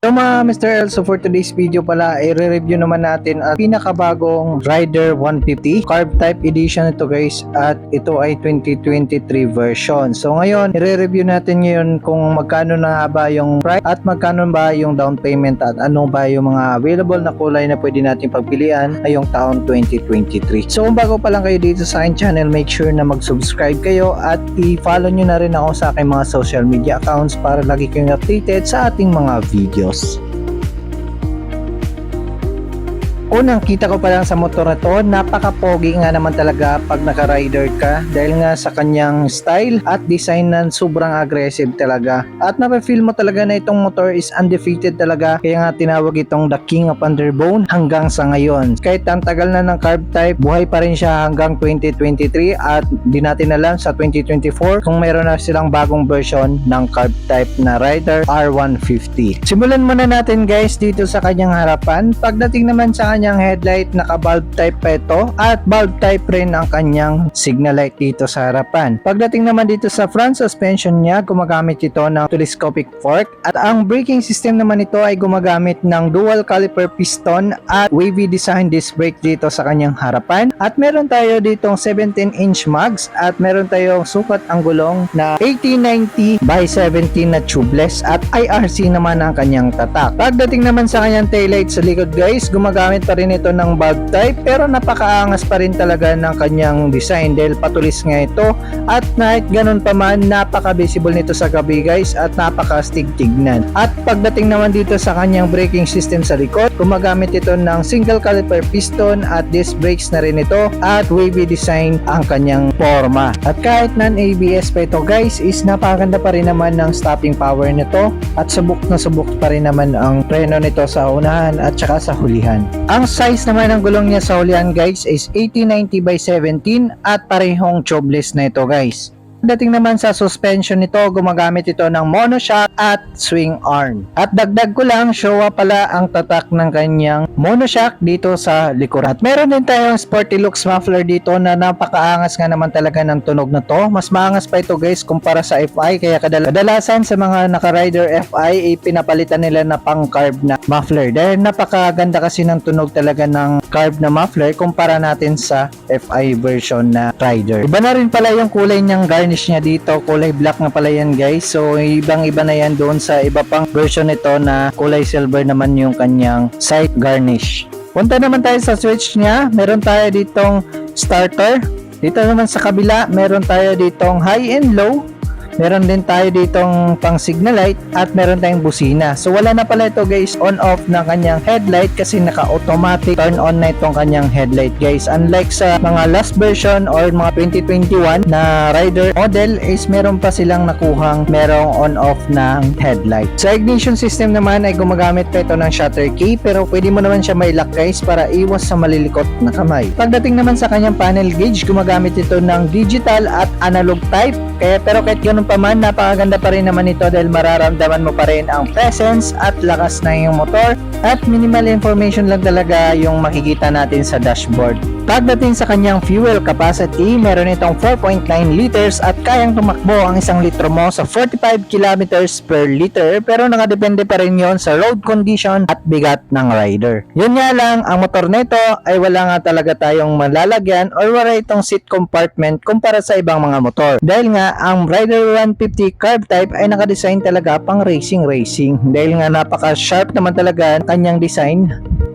So mga Mr. El, so for today's video pala, i-review naman natin ang pinakabagong Rider 150 Carb Type Edition ito guys at ito ay 2023 version. So ngayon, i-review natin ngayon kung magkano na ba yung price at magkano ba yung down payment at ano ba yung mga available na kulay na pwede natin pagpilian ngayong taon 2023. So kung bago pa lang kayo dito sa aking channel, make sure na mag-subscribe kayo at i-follow nyo na rin ako sa aking mga social media accounts para lagi kayong updated sa ating mga boss. Unang kita ko pa lang sa motor na to, napaka-pogi nga naman talaga pag naka-rider ka dahil nga sa kanyang style at design na sobrang aggressive talaga. At napafeel mo talaga na itong motor is undefeated talaga kaya nga tinawag itong the king of underbone hanggang sa ngayon. Kahit ang tagal na ng carb type, buhay pa rin siya hanggang 2023 at di natin alam sa 2024 kung mayroon na silang bagong version ng carb type na Rider R150. Simulan muna natin guys dito sa kanyang harapan. Pagdating naman sa kanyang headlight, naka-bulb type pa ito at bulb type rin ang kanyang signal light dito sa harapan. Pagdating naman dito sa front suspension niya, gumagamit ito ng telescopic fork at ang braking system naman ito ay gumagamit ng dual caliper piston at wavy design disc brake dito sa kanyang harapan. At meron tayo ditong 17 inch mags at meron tayong sukat ang gulong na 1890 by 17 na tubeless at IRC naman ang kanyang tatak. Pagdating naman sa kanyang taillight sa likod guys, gumagamit pa rin ito ng bulb type pero napakaangas pa rin talaga ng kanyang design dahil patulis nga ito at kahit ganun pa man napaka-visible nito sa gabi guys at napaka-stig tignan. At pagdating naman dito sa kanyang braking system sa likod, gumagamit ito ng single caliper piston at disc brakes na rin ito at wavy design ang kanyang forma. At kahit non-ABS pa ito guys is napakaganda pa rin naman ng stopping power nito at subok na subok pa rin naman ang preno nito sa unahan at saka sa hulihan. Ang size naman ng gulong niya sa hulihan guys is 1890 by 17 at parehong tubeless na ito guys. Dating naman sa suspension nito, gumagamit ito ng monoshock at swing arm. At dagdag ko lang, Showa pala ang tatak ng kanyang monoshock dito sa likuran. At meron din tayong Sporty Looks muffler dito na napakaangas nga naman talaga ng tunog na to. Mas maangas pa ito guys kumpara sa FI kaya kadal- kadalasan sa mga naka-rider FI ay pinapalitan nila na pang carb na muffler. Dahil napakaganda kasi ng tunog talaga ng carb na muffler kumpara natin sa FI version na rider. Iba na rin pala yung kulay niyang garnish niya dito. Kulay black na pala yan guys. So ibang iba na yan doon sa iba pang version nito na kulay silver naman yung kanyang side garnish. Punta naman tayo sa switch niya. Meron tayo ditong starter. Dito naman sa kabila, meron tayo ditong high and low. Meron din tayo ditong pang signal light at meron tayong busina. So wala na pala ito guys on off ng kanyang headlight kasi naka-automatic turn on na itong kanyang headlight guys. Unlike sa mga last version or mga 2021 na rider model is meron pa silang nakuhang merong on off ng headlight. Sa ignition system naman ay gumagamit pa ito ng shutter key pero pwede mo naman siya may lock guys para iwas sa malilikot na kamay. Pagdating naman sa kanyang panel gauge, gumagamit ito ng digital at analog type kaya pero kahit ganun pa man, napakaganda pa rin naman ito dahil mararamdaman mo pa rin ang presence at lakas ng iyong motor at minimal information lang talaga yung makikita natin sa dashboard. Pagdating sa kanyang fuel capacity, meron itong 4.9 liters at kayang tumakbo ang isang litro mo sa 45 kilometers per liter pero nakadepende pa rin yon sa road condition at bigat ng rider. Yun nga lang, ang motor nito ay wala nga talaga tayong malalagyan or wala itong seat compartment kumpara sa ibang mga motor. Dahil nga, ang Rider 150 carb type ay nakadesign talaga pang racing racing. Dahil nga napaka-sharp naman talaga ang kanyang design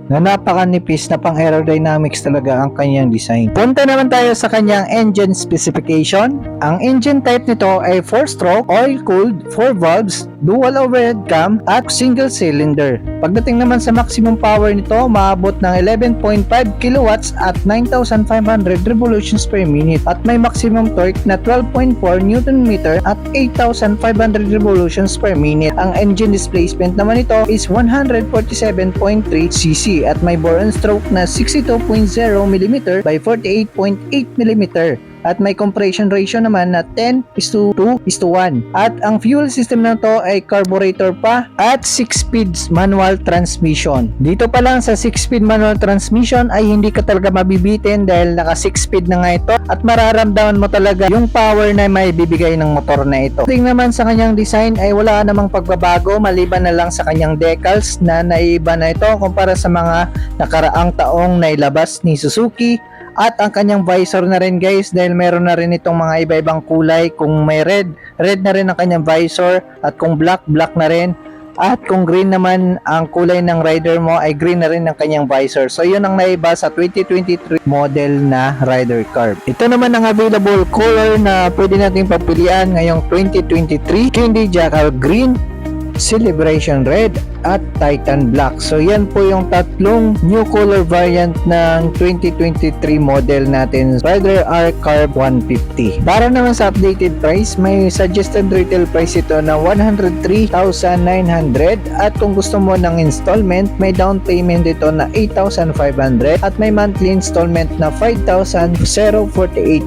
na napakanipis na pang aerodynamics talaga ang kanyang design. Punta naman tayo sa kanyang engine specification. Ang engine type nito ay 4-stroke, oil-cooled, 4 valves, dual overhead cam, at single cylinder. Pagdating naman sa maximum power nito, maabot ng 11.5 kilowatts at 9,500 revolutions per minute at may maximum torque na 12.4 Newton meter at 8,500 revolutions per minute. Ang engine displacement naman ito is 147.3 cc at may bore and stroke na 62.0 mm by 48.8 mm at may compression ratio naman na 10 is to 2 is to 1. At ang fuel system na to ay carburetor pa at 6 speeds manual transmission. Dito pa lang sa 6 speed manual transmission ay hindi ka talaga mabibitin dahil naka 6 speed na nga ito at mararamdaman mo talaga yung power na may bibigay ng motor na ito. Tingnan naman sa kanyang design ay wala namang pagbabago maliban na lang sa kanyang decals na naiiba na ito kumpara sa mga nakaraang taong nailabas ni Suzuki at ang kanyang visor na rin guys dahil meron na rin itong mga iba-ibang kulay. Kung may red, red na rin ang kanyang visor. At kung black, black na rin. At kung green naman ang kulay ng rider mo ay green na rin ang kanyang visor. So yun ang naiba sa 2023 model na rider curve. Ito naman ang available color na pwede natin papilian ngayong 2023 Candy Jackal Green Celebration Red at Titan Black. So yan po yung tatlong new color variant ng 2023 model natin Rider R Carb 150. Para naman sa updated price, may suggested retail price ito na 103,900 at kung gusto mo ng installment, may down payment dito na 8,500 at may monthly installment na 5,048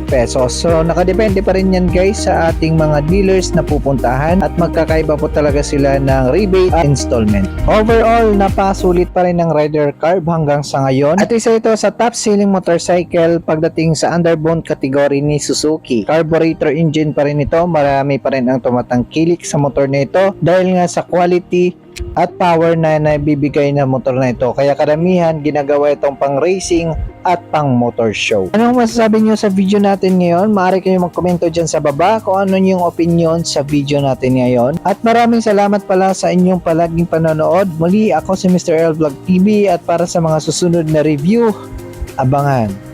pesos. So nakadepende pa rin yan guys sa ating mga dealers na pupuntahan at magkakaiba po talaga sila ng rebate at installment. Overall, napasulit pa rin ng Rider Carb hanggang sa ngayon. At isa ito sa top selling motorcycle pagdating sa underbone category ni Suzuki. Carburetor engine pa rin ito. Marami pa rin ang tumatangkilik sa motor na ito dahil nga sa quality at power na nabibigay ng motor na ito. Kaya karamihan ginagawa itong pang racing at pang motor show. Anong masasabi nyo sa video natin ngayon? Maaari kayo magkomento dyan sa baba kung ano yung opinion sa video natin ngayon. At maraming salamat pala sa inyong palaging panonood. Muli ako si Mr. L Vlog TV at para sa mga susunod na review, abangan.